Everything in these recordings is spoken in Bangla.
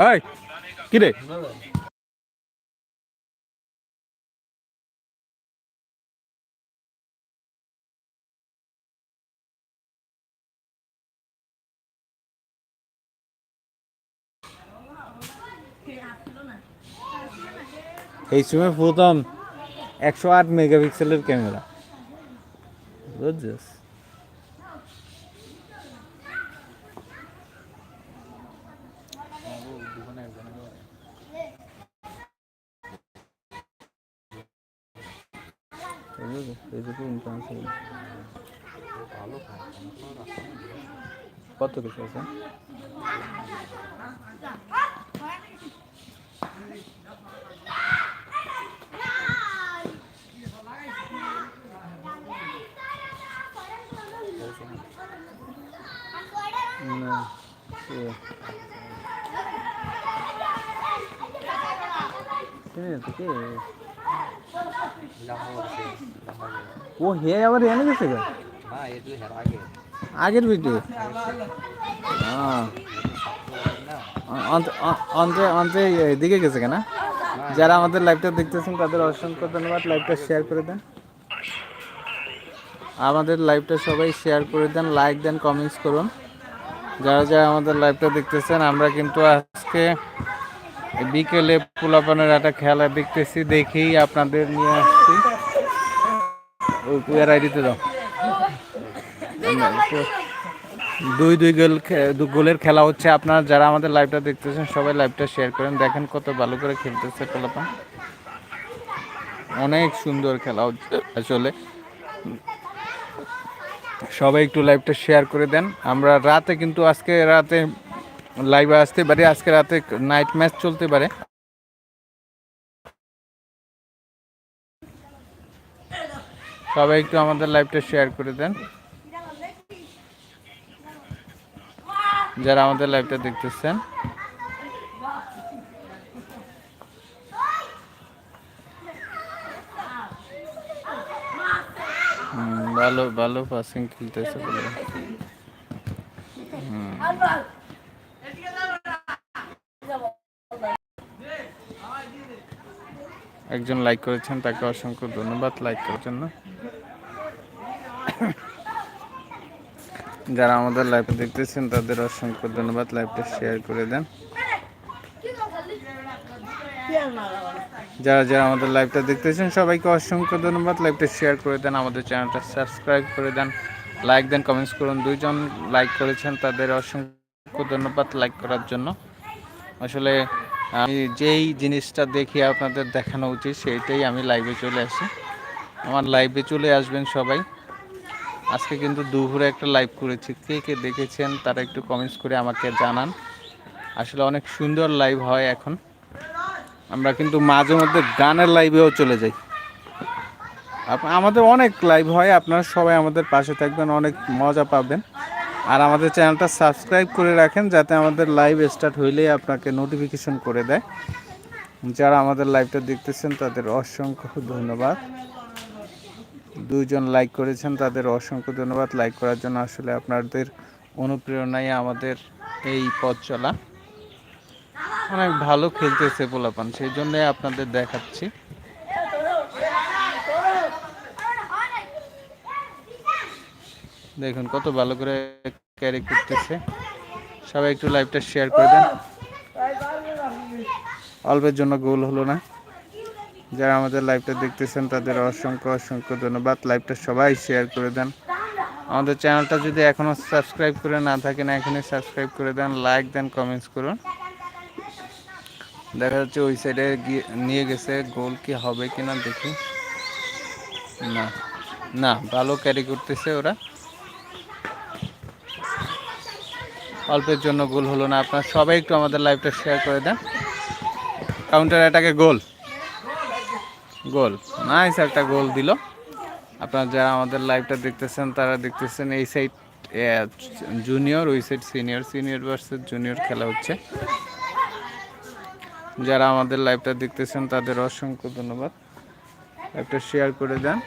এই কি রে? এই সময় প্রথম একশো আট মেগাপিক্সেলের ক্যামেরা। বুঝছিস? কত কিছু আছে না এ। কে রে, কে? ও, হে আবার এনে গেছে গা আগের ভিডিও অন্তে অন্তে এদিকে গেছে কেনা? যারা আমাদের লাইভটা দেখতেছেন, তাদের অসংখ্য ধন্যবাদ। লাইভটা শেয়ার করে দেন। আমাদের লাইভটা সবাই শেয়ার করে দেন লাইক দেন কমেন্টস করুন। যারা যারা আমাদের লাইভটা দেখতেছেন, আমরা কিন্তু আজকে বিকেলে পোলাপানের একটা খেলা দেখতেছি, দেখেই আপনাদের নিয়ে আসছি। ওই আইডিতে দাও দুই দুই গোল দু গোলের খেলা হচ্ছে। আপনারা যারা আমাদের লাইভটা দেখতেছেন, সবাই লাইভটা শেয়ার করেন। দেখেন কত ভালো করে খেলতেছে পোলাপান। অনেক সুন্দর খেলা হচ্ছে আসলে। সবাই একটু লাইভটা শেয়ার করে দেন। আমরা রাতে কিন্তু, আজকে রাতে লাইভে আসতে পারি। আজকে রাতে নাইট ম্যাচ চলতে পারে। সবাই একটু আমাদের লাইভটা শেয়ার করে দেন। যারা আমাদের লাইভটা দেখতেছেন। হুম, ভালো ভালো পাসিং খেলতেছে বলে। একজন লাইক করেছেন, তাকে অসংখ্য ধন্যবাদ লাইক করার জন্য। যারা আমাদের লাইভে দেখতেছেন, তাদের অসংখ্য ধন্যবাদ লাইভটা শেয়ার করে দেন। যারা যারা আমাদের লাইভটা দেখতেছেন, সবাইকে অসংখ্য ধন্যবাদ লাইভটা শেয়ার করে দেন, আমাদের চ্যানেলটা সাবস্ক্রাইব করে দেন লাইক দেন কমেন্টস করুন। দুইজন লাইক করেছেন, তাদের অসংখ্য ধন্যবাদ লাইক করার জন্য। আসলে আমি যেই জিনিসটা দেখি আপনাদের দেখানো উচিত, সেইটাই আমি লাইভে চলে আসি। আমার লাইভে চলে আসবেন সবাই। আজকে কিন্তু দুপুরে একটা লাইভ করেছি। কে কে দেখেছেন তারা একটু কমেন্টস করে আমাকে জানান। আসলে অনেক সুন্দর লাইভ হয় এখন। আমরা কিন্তু মাঝে মধ্যে গানের লাইভেও চলে যাই। আমাদের অনেক লাইভ হয়। আপনারা সবাই আমাদের পাশে থাকবেন, অনেক মজা পাবেন। আর আমাদের চ্যানেলটা সাবস্ক্রাইব করে রাখেন যাতে আমাদের লাইভ স্টার্ট হইলেই আপনাকে নোটিফিকেশন করে দেয়। যারা আমাদের লাইভটা দেখতেছেন, তাদের অসংখ্য ধন্যবাদ। দুইজন লাইক করেছেন, তাদের অসংখ্য ধন্যবাদ। লাইক করার জন্য আসলে আপনাদের অনুপ্রেরণায় আমাদের এই পথ চলা। অনেক ভালো খেলতেছে পোলাপান, সেই জন্য আপনাদের দেখাচ্ছি। দেখুন, কত ভালো করে ক্যারি করতেছে। সবাই একটু লাইভটা শেয়ার করে দেন। অল্পের জন্য গোল হলো না। যারা আমাদের লাইভটা দেখতেছেন, তাদের অসংখ্য অসংখ্য ধন্যবাদ। লাইভটা সবাই শেয়ার করে দেন। আমাদের চ্যানেলটা যদি এখনও সাবস্ক্রাইব করে না থাকেন এখনই সাবস্ক্রাইব করে দেন লাইক দেন কমেন্টস করুন। দেখা যাচ্ছে ওই সাইডে নিয়ে গেছে। গোল কি হবে কিনা দেখি। না না, ভালো ক্যারি করতেছে ওরা। অল্পের জন্য গোল হলো না। আপনার সবাই একটু আমাদের লাইভটা শেয়ার করে দেন। কাউন্টার অ্যাটাকে গোল। গোল। নাইস একটা গোল দিল। আপনারা যারা আমাদের লাইভটা দেখতেছেন, তারা দেখতেছেন এই সাইড জুনিয়র ওই side senior senior versus junior খেলা হচ্ছে। যারা আমাদের লাইভটা দেখতেছেন, তাদের অসংখ্য ধন্যবাদ। লাইভটা শেয়ার করে দেন।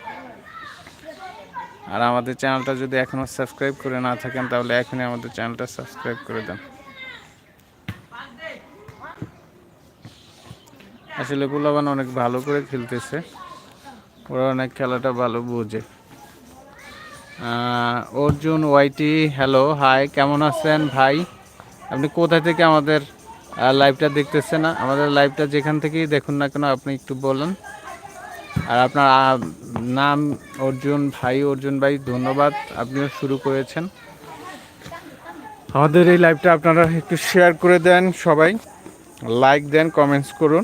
আর আমাদের চ্যানেলটা যদি এখনও সাবস্ক্রাইব করে না থাকেন, তাহলে এখনই আমাদের চ্যানেলটা সাবস্ক্রাইব করে দেন। আসলে পোলাবান অনেক ভালো করে খেলতেছে। ওরা অনেক খেলাটা ভালো বোঝে। অর্জুন, ওয়াইটি, হ্যালো, হাই, কেমন আছেন ভাই? আপনি কোথা থেকে আমাদের লাইভটা দেখতেছেন আমাদের লাইভটা যেখান থেকেই দেখুন না কেন, আপনি একটু বলুন। আর আপনার নাম অর্জুন, ভাই অর্জুন ভাই, ধন্যবাদ, আপনিও শুরু করেছেন। আমাদের এই লাইভটা আপনারা একটু শেয়ার করে দেন সবাই। লাইক দেন কমেন্টস করুন।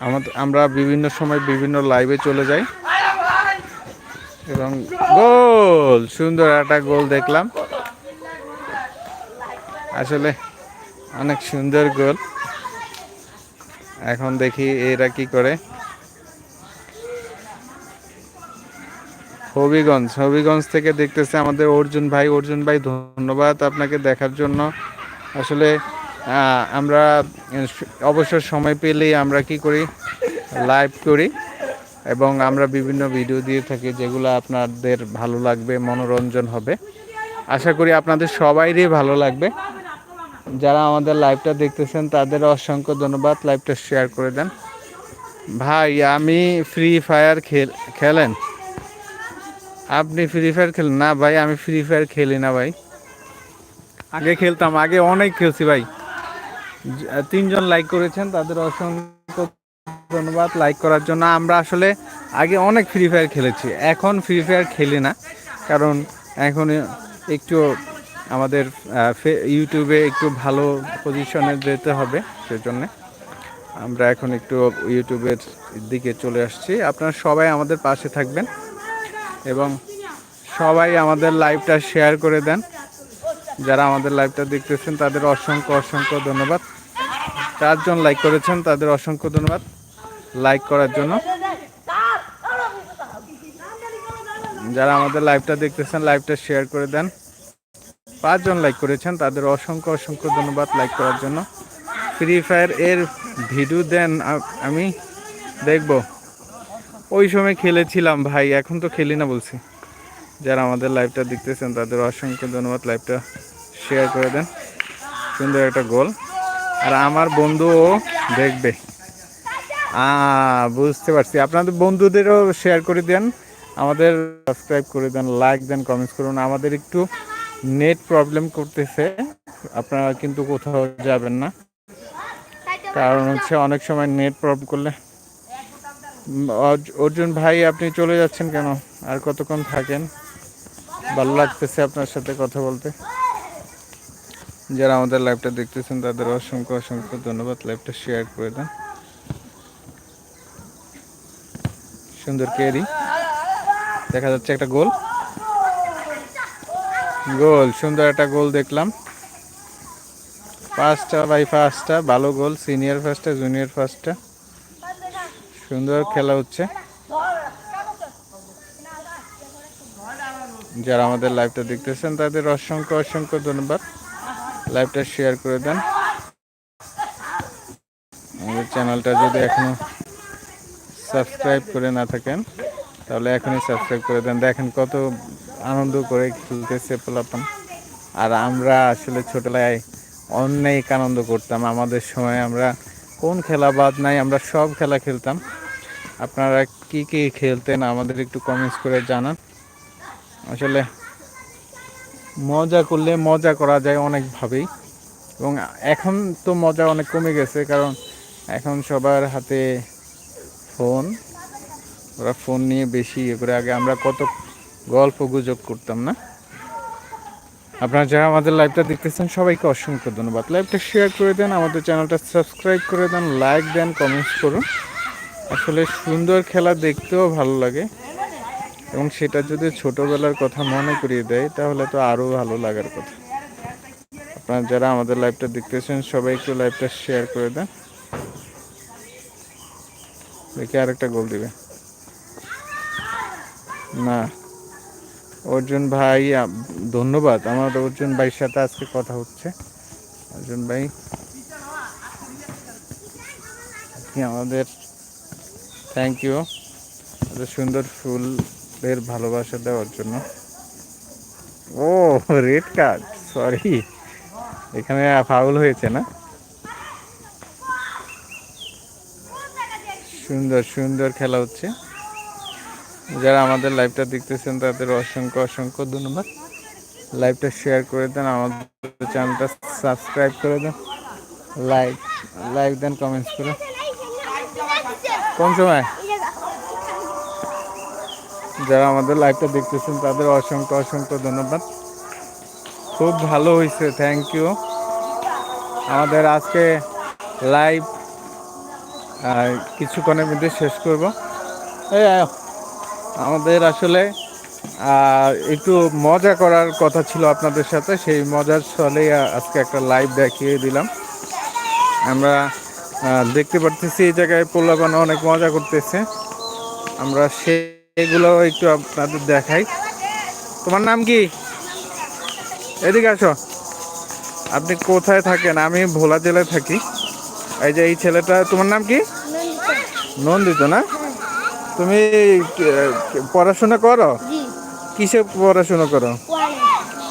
আমাদের, আমরা বিভিন্ন সময় বিভিন্ন লাইভে চলে যাই। এবং গোল! সুন্দর একটা গোল দেখলাম। আসলে অনেক সুন্দর গোল। এখন দেখি এরা কি করে। হবিগঞ্জ হবিগঞ্জ থেকে দেখতেছে আমাদের অর্জুন ভাই। অর্জুন ভাই, ধন্যবাদ আপনাকে দেখার জন্য। আসলে আমরা, অবসর সময় পেলেই আমরা কি করি? লাইভ করি। এবং আমরা বিভিন্ন ভিডিও দিয়ে থাকি যেগুলো আপনাদের ভালো লাগবে, মনোরঞ্জন হবে। আশা করি আপনাদের সবাইরই ভালো লাগবে। যারা আমাদের লাইভটা দেখতেছেন তাদের অসংখ্য ধন্যবাদ লাইভটা শেয়ার করে দেন। ভাই আমি ফ্রি ফায়ার খেল খেলেন? আপনি ফ্রি ফায়ার খেলেন? না ভাই আমি ফ্রি ফায়ার খেলি না ভাই। আগে খেলতাম আগে অনেক খেলছি ভাই। তিনজন লাইক করেছেন তাদের অসংখ্য ধন্যবাদ লাইক করার জন্য। আমরা আসলে আগে অনেক ফ্রি ফায়ার খেলেছি এখন ফ্রি ফায়ার খেলি না। কারণ এখন একটু আমাদের ইউটিউবে একটু ভালো পজিশনে যেতে হবে সেজন্য। আমরা এখন একটু ইউটিউবের দিকে চলে আসছি। আপনারা সবাই আমাদের পাশে থাকবেন এবং সবাই আমাদের লাইভটা শেয়ার করে দেন। যারা আমাদের লাইভটা দেখতেছেন, তাদের অসংখ্য অসংখ্য ধন্যবাদ। চারজন লাইক করেছেন, তাদের অসংখ্য ধন্যবাদ লাইক করার জন্য। যারা আমাদের লাইভটা দেখতেছেন লাইভটা শেয়ার করে দেন। পাঁচজন লাইক করেছেন, তাদের অসংখ্য অসংখ্য ধন্যবাদ লাইক করার জন্য। ফ্রি ফায়ার এর ভিডিও দেন আমি, দেখব। ওই সময় খেলেছিলাম ভাই, এখন তো খেলি না বলছি। যারা আমাদের লাইভটা দেখতেছেন, তাদের অসংখ্য ধন্যবাদ লাইভটা শেয়ার করে দেন। সুন্দর একটা গোল আর আমার বন্ধুও দেখবে। বুঝতে পারছি। আপনাদের বন্ধুদেরও শেয়ার করে দেন। আমাদের সাবস্ক্রাইব করে দেন লাইক দেন কমেন্টস করুন। আমাদের একটু নেট প্রবলেম করতেছে, আপনারা কিন্তু কোথাও যাবেন না। কারণ হচ্ছে অনেক সময় নেট প্রবলেম করলে অর্জুন ভাই, আপনি চলে যাচ্ছেন কেন? আর কতক্ষণ থাকেন? ভালো লাগতেছে আপনার সাথে কথা বলতে। যারা আমাদের লাইভটা দেখতেছেন, তাদের অসংখ্য অসংখ্য ধন্যবাদ লাইভটা শেয়ার করে দেন। সুন্দর কেরি দেখা যাচ্ছে একটা গোল গোল, সুন্দর একটা গোল দেখলাম। পাঁচটা বাই পাঁচটা, ভালো গোল সিনিয়র ফার্স্টটা জুনিয়র ফার্স্টটা সুন্দর খেলা হচ্ছে। যারা আমাদের লাইভটা দেখতেছেন, তাদের অসংখ্য অসংখ্য ধন্যবাদ। লাইভটা শেয়ার করে দেন। আমাদের চ্যানেলটা যদি এখনও সাবস্ক্রাইব করে না থাকেন, তাহলে এখনই সাবস্ক্রাইব করে দেন। দেখেন কত আনন্দ করে খেলতেছে পোলাপান। আর আমরা আসলে ছোটবেলায় অনেক আনন্দ করতাম। আমাদের সময় আমরা কোন খেলা বাদ নাই, আমরা সব খেলা খেলতাম। আপনারা কি কি খেলতেন আমাদের একটু কমেন্টস করে জানান। আসলে মজা করলে মজা করা যায় অনেকভাবেই। এবং এখন তো মজা অনেক কমে গেছে, কারণ এখন সবার হাতে ফোন ওরা ফোন নিয়ে বেশি ইয়ে করে আগে আমরা কত গল্প গুজব করতাম না। আপনারা যারা আমাদের লাইভটা দেখতেছেন, সবাইকে অসংখ্য ধন্যবাদ। লাইভটা শেয়ার করে দেন, আমাদের চ্যানেলটা সাবস্ক্রাইব করে দেন লাইক দেন কমেন্টস করুন। আসলে সুন্দর খেলা দেখতেও ভালো লাগে। এবং সেটা যদি ছোটবেলার কথা মনে করিয়ে দেয়, তাহলে তো আরও ভালো লাগার কথা। আপনারা যারা আমাদের লাইভটা দেখতেছেন সবাই একটু লাইভটা শেয়ার করে দেন। দেখি আরেকটা গোল দিবে। না। অর্জুন ভাই ধন্যবাদ। আমার অর্জুন ভাইয়ের সাথে আজকে কথা হচ্ছে। অর্জুন ভাই আমাদের থ্যাংক ইউ এত সুন্দর ফুলের ভালোবাসা দেওয়ার জন্য। ও রেড কার্ড সরি এখানে ফাউল হয়েছে না? সুন্দর সুন্দর খেলা হচ্ছে। যারা আমাদের লাইভটা দেখতেছেন, তাদের অসংখ্য অসংখ্য ধন্যবাদ। লাইভটা শেয়ার করে দেন, আমাদের চ্যানেলটা সাবস্ক্রাইব করে দেন। লাইক লাইক দেন কমেন্টস করে কোন সময়? যারা আমাদের লাইভটা দেখতেছেন, তাদের অসংখ্য অসংখ্য ধন্যবাদ। খুব ভালো হয়েছে থ্যাংক ইউ আমাদের আজকে লাইভ কিছুক্ষণের মধ্যে শেষ করব। এই, আয়। আমাদের আসলে একটু মজা করার কথা ছিল আপনাদের সাথে। সেই মজার ছলেই আজকে একটা লাইভ দেখিয়ে দিলাম। আমরা দেখতে পারতেছি এই জায়গায় পোলাপান অনেক মজা করতেছে। আমরা সেগুলো একটু আপনাদের দেখাই। তোমার নাম কি? এদিকে আসো। আপনি কোথায় থাকেন? আমি ভোলা জেলায় থাকি। এই যে এই ছেলেটা তোমার নাম কি? নন্দিত না? তুমি পড়াশোনা করো? কিসে পড়াশোনা করো?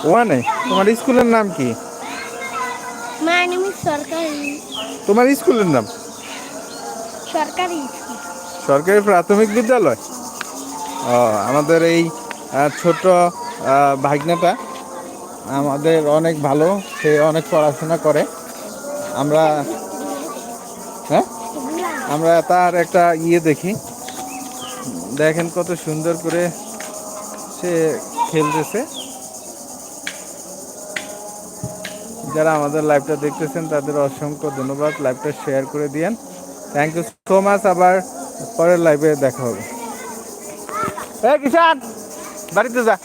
ওয়ানে। তোমার স্কুলের নাম কি? তোমার স্কুলের নাম? সরকারি সরকারি প্রাথমিক বিদ্যালয়? ও আমাদের এই ছোট ভাগ্নেটা আমাদের অনেক ভালো সে অনেক পড়াশোনা করে। আমরা হ্যাঁ? আমরা তার একটা ইয়ে দেখি। দেখেন কত সুন্দর করে সে খেলতেছে। যারা আমাদের লাইভটা দেখতেছেন, তাদের অসংখ্য ধন্যবাদ। লাইভটা শেয়ার করে দিয়েন। থ্যাংক ইউ সো মাচ আবার পরের লাইভে দেখা হবে। এ কিষান, বাড়িতে যা।